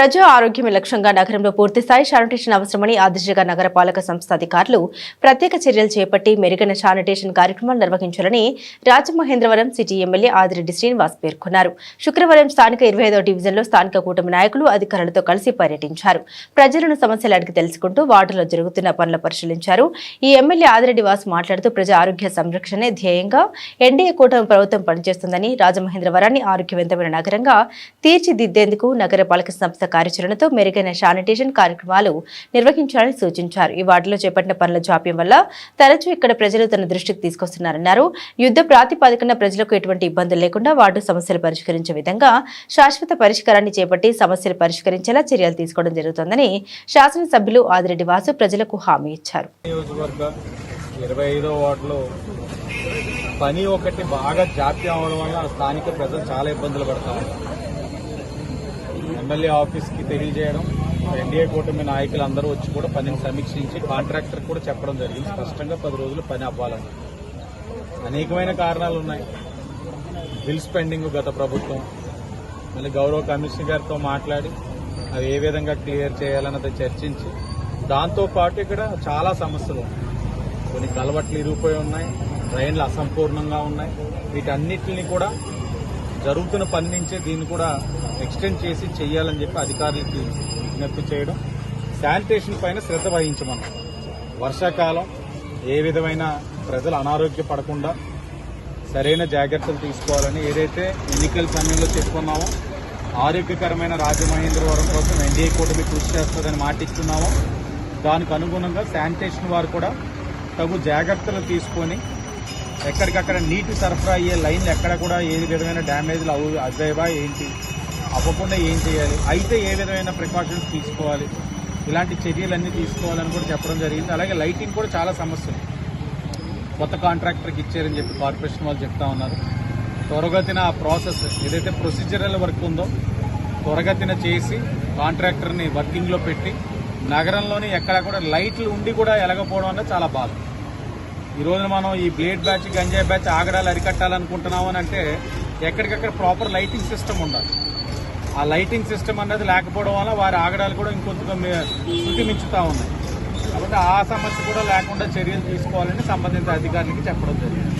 ప్రజా ఆరోగ్యమే లక్ష్యంగా నగరంలో పూర్తిస్థాయి శానిటేషన్ అవసరమని ఆదిశగా నగరపాలక సంస్థ అధికారులు ప్రత్యేక చర్యలు చేపట్టి మెరుగైన శానిటేషన్ కార్యక్రమాలు నిర్వహించాలని రాజమహేంద్రవరం సిటీ ఎమ్మెల్యే ఆదిరెడ్డి శ్రీనివాస్ పేర్కొన్నారు. శుక్రవారం స్థానిక ఇరవై ఐదో డివిజన్లో స్థానిక కూటమి నాయకులు అధికారులతో కలిసి పర్యటించారు. ప్రజలను సమస్యలు అడిగి తెలుసుకుంటూ వార్డులో జరుగుతున్న పనులు పరిశీలించారు. ఈ ఎమ్మెల్యే ఆదిరెడ్డి వాస్ మాట్లాడుతూ ప్రజా ఆరోగ్య సంరక్షణే ధ్యేయంగా ఎన్డీఏ కూటమి ప్రభుత్వం పనిచేస్తుందని రాజమహేంద్రవరాన్ని ఆరోగ్యవంతమైన నగరంగా తీర్చిదిద్దేందుకు నగరపాలక సంస్థ కార్యాచరణతో మెరుగైన శానిటేషన్ కార్యక్రమాలు నిర్వహించాలని సూచించారు. ఈ వార్డులో చేపట్టిన పనుల జాప్యం వల్ల తరచూ ఇక్కడ ప్రజలు తన దృష్టికి తీసుకొస్తున్నారన్నారు. యుద్ధ ప్రాతిపదికన ప్రజలకు ఎటువంటి ఇబ్బందులు లేకుండా వార్డు సమస్యలు పరిష్కరించే విధంగా శాశ్వత పరిష్కారాన్ని చేపట్టి సమస్యలు పరిష్కరించేలా చర్యలు తీసుకోవడం జరుగుతోందని శాసనసభ్యులు ఆదిరెడ్డి వాసు ప్రజలకు హామీ ఇచ్చారు. ఇరవై ఐదో వార్డులో పని ఒకటి బాగా జాప్యం అవడం వల్ల స్థానిక ప్రజలు చాలా ఇబ్బందులు పడతారు. ఎమ్మెల్యే ఆఫీస్కి తెలియజేయడం ఎన్డీఏ కూటమి నాయకులు అందరూ వచ్చి కూడా పనిని సమీక్షించి కాంట్రాక్టర్ కూడా చెప్పడం జరిగింది. స్పష్టంగా పది రోజులు పని అవ్వాలని. అనేకమైన కారణాలు ఉన్నాయి. బిల్స్ పెండింగ్ గత ప్రభుత్వం. మళ్ళీ గౌరవ కమిషనర్ గారితో మాట్లాడి అవి ఏ విధంగా క్లియర్ చేయాలన్నది చర్చించి దాంతోపాటు ఇక్కడ చాలా సమస్యలు ఉన్నాయి. కొన్ని కలవట్లు ఇరిగిపోయి ఉన్నాయి ట్రైన్లు అసంపూర్ణంగా ఉన్నాయి. వీటన్నిటిని కూడా జరుగుతున్న పని నుంచే దీన్ని కూడా ఎక్స్టెండ్ చేసి చేయాలని చెప్పి అధికారులకి విజ్ఞప్తి చేయడం. శానిటేషన్ పైన శ్రద్ధ వహించమని. వర్షాకాలం ఏ విధమైన ప్రజలు అనారోగ్య పడకుండా సరైన జాగ్రత్తలు తీసుకోవాలని ఏదైతే ఎన్నికల సమయంలో చెప్పుకున్నామో ఆరోగ్యకరమైన రాజమహేంద్రవరం కోసం ఎన్డీఏ కూటమి కృషి చేస్తుందని మాటిస్తున్నామో దానికి అనుగుణంగా శానిటేషన్ వారు కూడా తగు జాగ్రత్తలు తీసుకొని ఎక్కడికక్కడ నీటి సరఫరా అయ్యే లైన్లు ఎక్కడ కూడా ఏ విధమైన డ్యామేజ్లు అవు అవ్వేవా ఏంటి? అవ్వకుండా ఏం చేయాలి? అయితే ఏ విధమైన ప్రికాషన్స్ తీసుకోవాలి? ఇలాంటి చర్యలన్నీ తీసుకోవాలని కూడా చెప్పడం జరిగింది. అలాగే లైటింగ్ కూడా చాలా సమస్యలు కొత్త కాంట్రాక్టర్కి ఇచ్చారని చెప్పి కార్పొరేషన్ వాళ్ళు చెప్తా ఉన్నారు. త్వరగతిన ఆ ప్రాసెస్ ఏదైతే ప్రొసీజరల్ వర్క్ ఉందో త్వరగతిన చేసి కాంట్రాక్టర్ని వర్కింగ్లో పెట్టి నగరంలోని ఎక్కడ కూడా లైట్లు ఉండి కూడా ఎలగపోవడం అనేది చాలా బాధ. ఈ రోజున మనం ఈ బ్లేడ్ బ్యాచ్ గంజాయి బ్యాచ్ ఆగడాలు అరికట్టాలనుకుంటున్నాం అని అంటే ఎక్కడికక్కడ ప్రాపర్ లైటింగ్ సిస్టమ్ ఉండాలి. ఆ లైటింగ్ సిస్టమ్ అన్నది లేకపోవడం వల్ల వారి ఆగడాలు కూడా ఇంకొంత శృతి మించుతూ ఉన్నాయి. కాబట్టి ఆ సమస్య కూడా లేకుండా చర్యలు తీసుకోవాలని సంబంధిత అధికారులకి చెప్పడం జరిగింది.